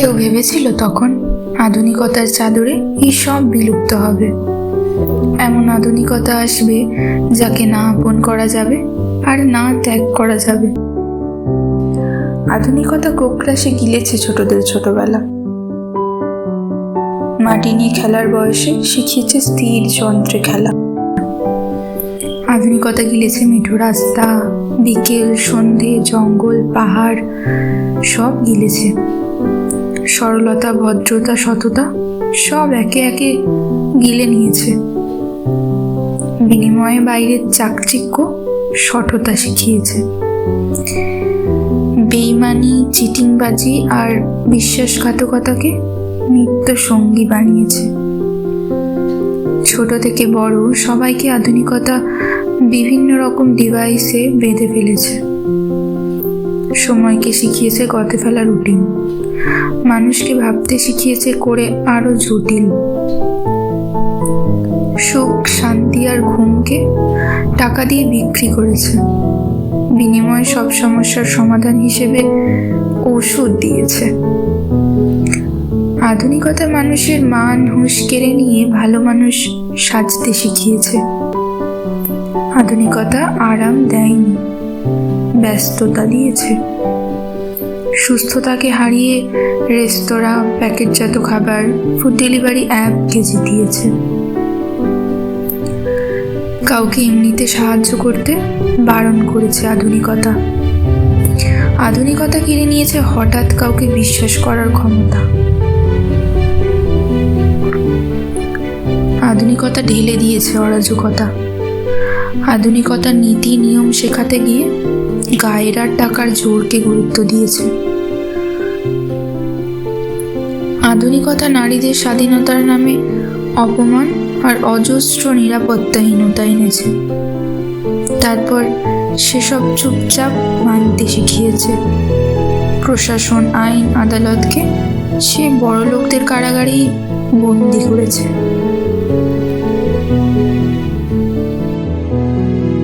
কেউ ভেবেছিল তখন আধুনিকতার চাদরে এই সব বিলুপ্ত হবে। এমন আধুনিকতা আসবে যাকে না আপন করা যাবে আর না ত্যাগ করা যাবে। আধুনিকতা কোকড়াসে গিলেছে ছোটদের ছোটবেলা। মাটি নিয়ে খেলার বয়সে শিখিয়েছে স্থির যন্ত্রে খেলা। আধুনিকতা গিলেছে মিঠো রাস্তা, বিকেল, সন্ধে, জঙ্গল, পাহাড়, সব গিলেছে। সরলতা, ভদ্রতা, সততা, সব একে একে গিলে নিয়েছে। বিনিময়ে বাইরের চাকচিক্য সঠতা শিখিয়েছে। বেইমানি, চিটিংবাজি আর বিশ্বাসঘাতকতাকে নিত্য সঙ্গী বানিয়েছে। ছোট থেকে বড় সবাইকে আধুনিকতা বিভিন্ন রকম ডিভাইসে বেঁধে ফেলেছে। সময়কে শিখিয়েছে গতে ফেলা রুটিন মানুষকে ভাবতে শিখিয়েছে করে আরও জটিল। সুখ, শান্তি আর ঘুমকে টাকা দিয়ে বিক্রি করেছে। বিনিময়ে সব সমস্যার সমাধান হিসেবে ওষুধ দিয়েছে। আধুনিকতা মানুষের মান হুঁশ কেড়ে নিয়ে ভালো মানুষ সাজতে শিখিয়েছে। আধুনিকতা আরাম দেয়নি। ব্যস্ততা দিয়েছে। সুস্থতাকে হারিয়ে রেস্তোরাঁ, প্যাকেটজাত খাবার ফুড ডেলিভারি অ্যাপকে জিতিয়েছে কাউকে এমনিতে সাহায্য করতে বারণ করেছে আধুনিকতা। আধুনিকতা কিনে নিয়েছে হঠাৎ কাউকে বিশ্বাস করার ক্ষমতা। আধুনিকতা ঢেলে দিয়েছে অরাজকতা। আধুনিকতার নীতি নিয়ম শেখাতে গিয়ে গায়ের আর টাকার জোরকে গুরুত্ব দিয়েছে। আধুনিকতা নারীদের স্বাধীনতার নামে অপমান আর অজস্র নিরাপত্তাহীনতা এনেছে। তারপর সেসব চুপচাপ মানতে শিখিয়েছে। প্রশাসন, আইন, আদালতকে সে বড় লোকদের কারাগারেই বন্দি করেছে।